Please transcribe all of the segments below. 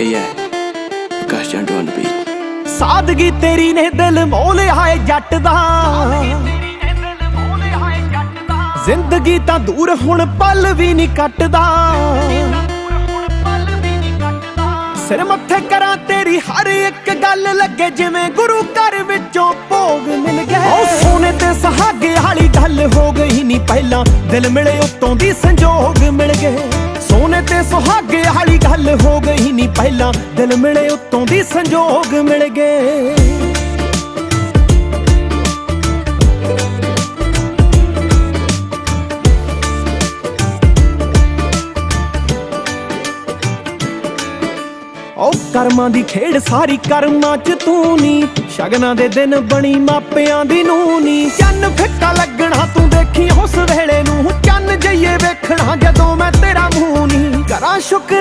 ਹੀ ਹੈ ਆਕਾਸ਼ ਜੰਡੂ ਅਨਬੀ ਸਾਦਗੀ ਤੇਰੀ ਨੇ ਦਿਲ ਮੋਲਿਆ ਏ ਜੱਟ ਦਾ। ਜ਼ਿੰਦਗੀ ਤਾਂ ਦੂਰ ਹੁਣ ਪਲ ਵੀ ਨਹੀਂ ਕੱਟਦਾ। ਸਿਰ ਮੱਥੇ ਕਰਾਂ ਤੇਰੀ ਹਰ ਇੱਕ ਗੱਲ ਲੱਗੇ ਜਿਵੇਂ ਗੁਰੂ ਘਰ ਵਿੱਚੋਂ ਭੋਗ ਮਿਲ ਗਿਆ। ਉਹ ਸੋਨੇ ਤੇ ਸਹਾਗੇ ਵਾਲੀ ਗੱਲ ਹੋ ਗਈ ਨਹੀਂ ਪਹਿਲਾਂ। ਦਿਲ ਮਿਲੇ ਉਤੋਂ ਦੀ ਸੰਜੋਗ ਮਿਲ ਗਿਆ। ਪਹਿਲਾਂ ਦਿਲ ਮਿਲੇ ਉਤੋਂ ਦੀ ਸੰਜੋਗ ਮਿਲ ਗਏ। ਓ ਕਰਮਾਂ ਦੀ ਖੇਡ ਸਾਰੀ ਕਰਮਾਂ ਚ ਤੂੰ ਨੀ। ਸ਼ਗਨਾਂ ਦੇ ਦਿਨ ਬਣੀ ਮਾਪਿਆਂ ਦੀ ਨੂੰ ਨੀ। ਚੰਨ ਫਿੱਕਾ ਲੱਗਣਾ ਤੂੰ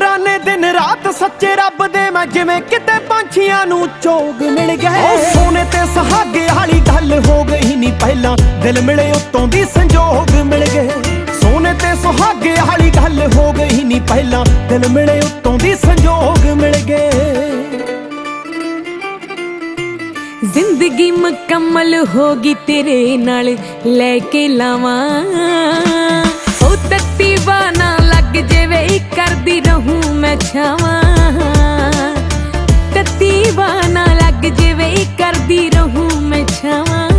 ਸ਼ੁਕਰਾਨੇ ਦਿਨ ਰਾਤ ਸੱਚੇ ਰੱਬ ਦੇ ਮੈਂ ਜਿਵੇਂ ਕਿਤੇ ਪੰਛੀਆਂ ਨੂੰ ਚੋਗ ਮਿਲ ਗਏ। ਓ ਸੋਨੇ ਤੇ ਸੁਹਾਗੇ ਵਾਲੀ ਗੱਲ ਹੋ ਗਈ ਨਹੀਂ ਪਹਿਲਾਂ। ਦਿਲ ਮਿਲੇ ਉਤੋਂ ਦੀ ਸੰਜੋਗ ਮਿਲ ਗਏ। ਸੋਨੇ ਤੇ ਸੁਹਾਗੇ ਵਾਲੀ ਗੱਲ ਹੋ ਗਈ ਨਹੀਂ ਪਹਿਲਾਂ। ਦਿਲ ਮਿਲੇ ਉਤੋਂ ਦੀ ਸੰਜੋਗ ਮਿਲ ਗਏ। ਜ਼ਿੰਦਗੀ ਮੁਕੰਮਲ ਹੋ ਗਈ ਤੇਰੇ ਨਾਲ ਲੈ ਕੇ ਲਾਵਾਂ। ਮੈਂ ਛਾਵਾਂ ਬਾਨਾ ਲੱਗ ਜਾਵੇ, ਕਰਦੀ ਰਹੂੰ ਮੈਂ ਛਾਵਾਂ।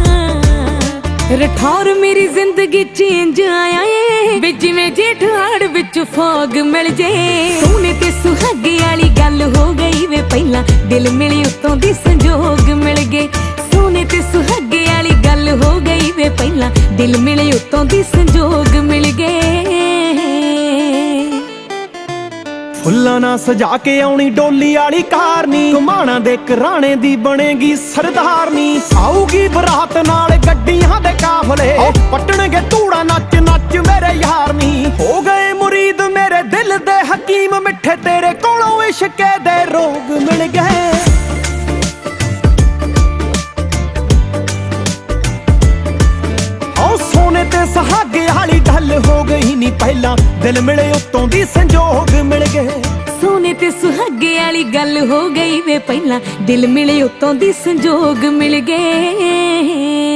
ਰਠੌਰ ਮੇਰੀ ਜ਼ਿੰਦਗੀ ਚੇਂਜ ਆਇਆ ਏ, ਵੇ ਜਿਵੇਂ ਜੇਠ ਹਾੜ ਵਿੱਚ ਫੋਗ ਮਿਲ ਜੇ। ਸੋਨੇ ਤੇ ਸੁਹਾਗੇ ਵਾਲੀ ਗੱਲ ਹੋ ਗਈ ਵੇ, ਪਹਿਲਾਂ ਦਿਲ ਮਿਲੇ ਉਤੋਂ ਦੀ ਸੰਜੋਗ ਮਿਲ ਗਏ। ਸੋਨੇ ਤੇ ਸੁਹਾਗੇ ਵਾਲੀ ਗੱਲ ਹੋ ਗਈ ਵੇ, ਪਹਿਲਾਂ ਦਿਲ ਮਿਲੇ ਉਤੋਂ ਦੀ ਸੰਜੋਗ ਮਿਲ ਗਏ। ਫੁੱਲਾਂ ਨਾਲ ਸਜਾ ਕੇ ਆਉਣੀ ਡੋਲੀ ਵਾਲੀ ਕਾਰਨੀ। ਘੁਮਾਣਾ ਦੇ ਘਰਾਣੇ ਦੀ ਬਣੇਗੀ ਸਰਦਾਰਨੀ। ਆਊਗੀ ਬਰਾਤ ਨਾਲ ਗੱਡੀਆਂ ਦੇ ਕਾਫਲੇ। ਪਟਣਗੇ ਧੂੜਾ ਨੱਚ ਨੱਚ ਮੇਰੇ ਯਾਰ ਨੀ ਹੋ ਗਏ ਮੁਰੀਦ ਮੇਰੇ ਦਿਲ ਦੇ ਹਕੀਮ ਮਿੱਠੇ ਤੇਰੇ ਕੋਲੋਂ ਇਸ਼ਕੇ ਦੇ ਰੋਗ ਮਿਲ ਗਏ। ਨਹੀਂ ਪਹਿਲਾਂ ਦਿਲ ਮਿਲੇ ਉਤੋਂ ਦੀ ਸੰਜੋਗ ਮਿਲ ਗਏ। ਸੋਨੇ ਤੇ ਸੁਹਾਗੇ ਵਾਲੀ ਗੱਲ ਹੋ ਗਈ ਵੇ ਪਹਿਲਾਂ ਦਿਲ ਮਿਲੇ ਉਤੋਂ ਦੀ ਸੰਜੋਗ ਮਿਲ ਗਏ।